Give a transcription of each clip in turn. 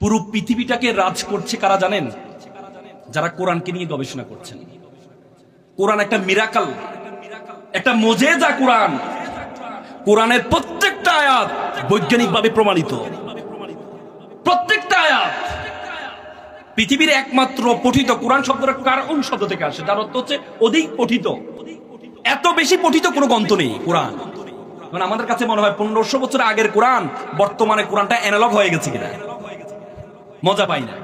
পুরো পৃথিবীটাকে রাজ করছে কারা জানেন? যারা কোরআনকে নিয়ে গবেষণা করছেন। কোরআন একটা মিরাকাল একটা মজেজা কোরআন। কোরআনের প্রত্যেকটা আয়াত বৈজ্ঞানিকভাবে প্রমাণিত। প্রত্যেকটা আয়াত পৃথিবীর একমাত্র পঠিত কোরআন শব্দটা কারণ শব্দ থেকে আসে তার অর্থ হচ্ছে অধিক পঠিত। এত বেশি পঠিত কোনো গ্রন্থ নেই কোরআন। মানে আমাদের কাছে মনে হয় পনেরোশো বছর আগের কোরআন, বর্তমানে কোরআনটা অ্যানালগ হয়ে গেছে কিনা। মজা পাই না।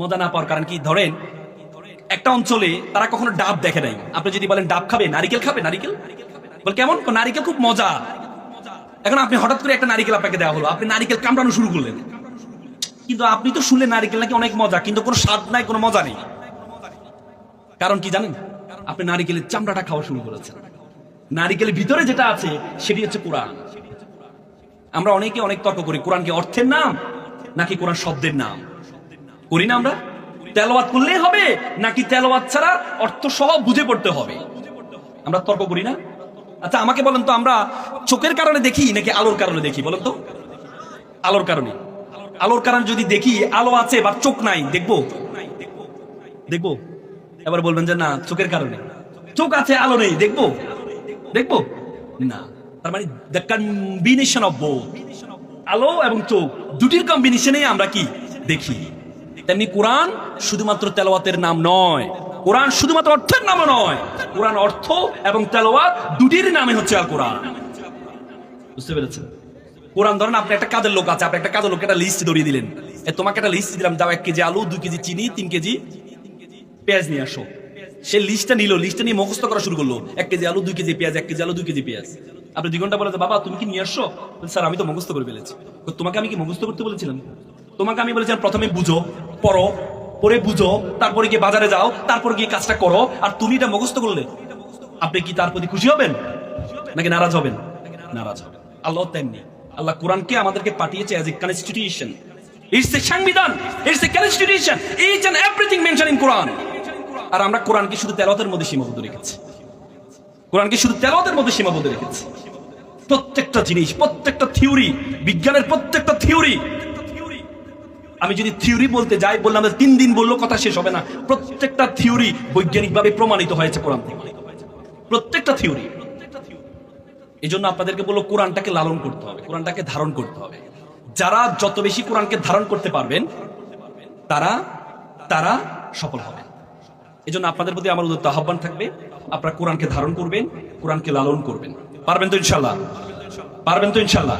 মজা না পাওয়ার কারণ কি? ধরেন, একটা অঞ্চলে তারা কখনো ডাব দেখে নাই। আপনি যদি বলেন ডাব খাবে, নারিকেল খাবে, নারিকেল? বল কেমন? নারিকেল খুব মজা। এখন আপনি হঠাৎ করে একটা নারিকেল আপনাকে দেওয়া হলো, আপনি নারিকেল কামড়ানো শুরু করলেন। কিন্তু আপনি তো শুনলেন নারিকেল নাকি অনেক মজা, কিন্তু কোনো স্বাদ নাই, কোনো মজা নেই। কারণ কি জানেন? আপনি নারিকেলের চামড়াটা খাওয়া শুরু করেছেন। নারিকেলের ভিতরে যেটা আছে, সেটি হচ্ছে কোরআন। আমরা অনেকে অনেক তর্ক করি, কোরআন কি অর্থের নাম? নাকি কোরআন শব্দের নাম? করি না আমরা? তেলাওয়াত করলেই হবে, নাকি তেলাওয়াত ছাড়া অর্থ সহ বুঝে পড়তে হবে? আমরা তর্ক করি না? আচ্ছা আমাকে বলেন তো, আমরা চোখের কারণে দেখি নাকি আলোর কারণে দেখি? বলেন তো। আলোর কারণে। আলোর কারণে যদি দেখি, আলো আছে বা চোখ নাই, দেখব? দেখব? এবার বলবেন যে, না, চোখের কারণে। চোখ আছে, আলো নেই, দেখব? দেখব? না। তার মানে দ্য কম্বিনেশন অফ বোথ আলো এবং চোখ দুটির কম্বিনেশনে আমরা কি? দেখি। তেমনি কোরআন শুধুমাত্র তেলাওয়াতের নাম নয়। কোরআন শুধুমাত্র অর্থের নামও নয়। কোরআন অর্থ এবং তেলাওয়াত দুটির নামে হচ্ছে আল কোরআন বুঝতে পেরেছেন? কোরআন, ধরেন আপনি একটা কাজের লোক আছে, আপনি একটা কাজের লোক একটা লিস্ট ধরিয়ে দিলেন। তোমাকে একটা লিস্ট দিলাম দাও এক কেজি আলু, দুই কেজি চিনি, তিন কেজি পেঁয়াজ নিয়ে আসো। সে লিস্টটা নিল লিস্টটা নিয়ে মুখস্থ করা শুরু করল। এক কেজি আলু, দুই কেজি পেঁয়াজ, এক কেজি আলু, দুই কেজি পেঁয়াজ। আপনি দুই ঘণ্টা বলে বাবা, তুমি কি নিয়ে আসছো? স্যার, আমি তো মুখস্থ করে ফেলেছি। তোমাকে আমি কি মুখস্থ করতে বলেছিলাম তোমাকে আমি বলেছিলাম প্রথমে বুঝো, পড়ো পরে বুঝো, তারপরে গিয়ে বাজারে যাও, তারপর গিয়ে কাজটা করো, আর তুমি এটা মুখস্থ করলে আপনি কি তার প্রতি খুশি হবেন? নাকি নারাজ হবেন? নারাজ হবেন। আল্লাহ তেমনি আল্লাহ কোরআনকে আমাদেরকে পাঠিয়েছে as a constitution it's a সংবিধান it's a constitution each and everything mention in Quran আর আমরা কোরআনকে শুধু তেলাওয়াতের মধ্যে সীমাবদ্ধ রেখেছি। কোরআনকে শুধু তেলাওয়াতের মধ্যে সীমাবদ্ধ রেখেছি। প্রত্যেকটা জিনিস, প্রত্যেকটা থিওরি, বিজ্ঞানের প্রত্যেকটা থিওরি। আমি যদি থিওরি বলতে যাই, বললাম তিন দিন বলল কথা শেষ হবে না। প্রত্যেকটা থিওরি বৈজ্ঞানিকভাবে প্রমাণিত হয়েছে কোরআন থেকে। প্রত্যেকটা থিওরি। এই জন্য আপনাদেরকে বলল, কোরআনটাকে লালন করতে হবে, কোরআনটাকে ধারণ করতে হবে। যারা যত বেশি কোরআনকে ধারণ করতে পারবেন, তারা তারা সফল হবে। এই জন্য আপনাদের প্রতি আমার উদ্যত আহ্বান থাকবে, আপনারা কোরআনকে ধারণ করবেন, কোরআনকে লালন করবেন। পারবেন তো ইনশাল্লাহ? পারবেন তো ইনশাল্লাহ?